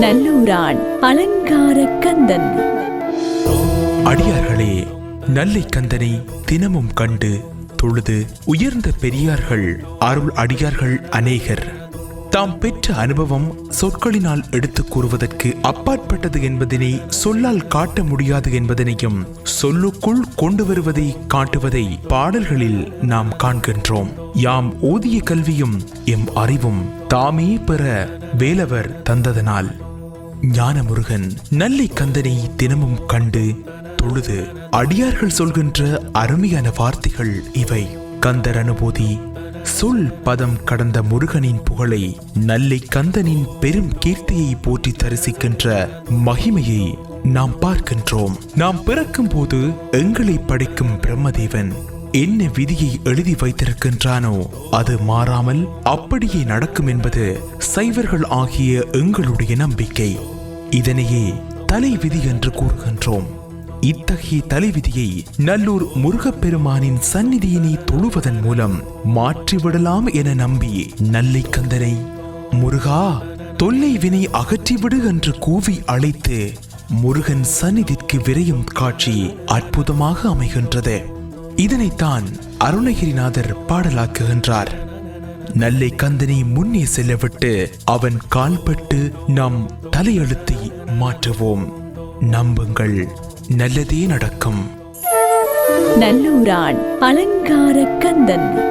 நல்லூரான் அலங்கார கந்தன். அடியார்களே நல்லை கந்தனை தினமும் கண்டு தொழுது உயர்ந்த பெரியார்கள் அருள் அடியார்கள் அநேகர். தாம் பெற்ற அனுபவம் சொற்களினால் எடுத்துக் கூறுவதற்கு அப்பாற்பட்டது என்பதனை சொல்லால் காட்ட முடியாது என்பதனையும் சொல்லுக்குள் கொண்டு வருவதை காட்டுவதை பாடல்களில் நாம் காண்கின்றோம். யாம் ஓதிய கல்வியும் எம் அறிவும் தாமே பெற வேலவர் தந்ததனால். ஞானமுருகன் நல்லை கந்தனை தினமும் கண்டு தொழுது அடியார்கள் சொல்கின்ற அருமையான வார்த்தைகள் இவை. கந்தர் அனுபூதி சொல் பதம் கடந்த முருகனின் புகழை நல்லை கந்தனின் பெரும் கீர்த்தியை போற்றி தரிசிக்கின்ற மகிமையை நாம் பார்க்கின்றோம். நாம் பிறக்கும் போது எங்களை படைக்கும் பிரம்மதேவன் என்ன விதியை எழுதி வைத்திருக்கின்றானோ அது மாறாமல் அப்படியே நடக்கும் என்பது சைவர்கள் ஆகிய எங்களுடைய நம்பிக்கை. இதனையே தலைவிதி என்று கூறுகின்றோம். இத்தகைய தலைவிதியை நல்லூர் முருகப்பெருமானின் சந்நிதியினை தொழுவதன் மூலம் மாற்றிவிடலாம் என நம்பி நல்லை கந்தனை முருகா தொல்லை வினை அகற்றிவிடு என்று கூவி அழைத்து முருகன் சந்நிதிக்கு விரையும் காட்சி அற்புதமாக அமைகின்றது. இதனைத்தான் அருணகிரிநாதர் பாடலாக்குகின்றார். நல்லை கந்தனை முன்னே செல்லவிட்டு அவன் கால்பட்டு நம் தலையெழுத்தை மாற்றுவோம். நம்புங்கள் நல்லதே நடக்கும். நல்லூரான் அலங்கார கந்தன்.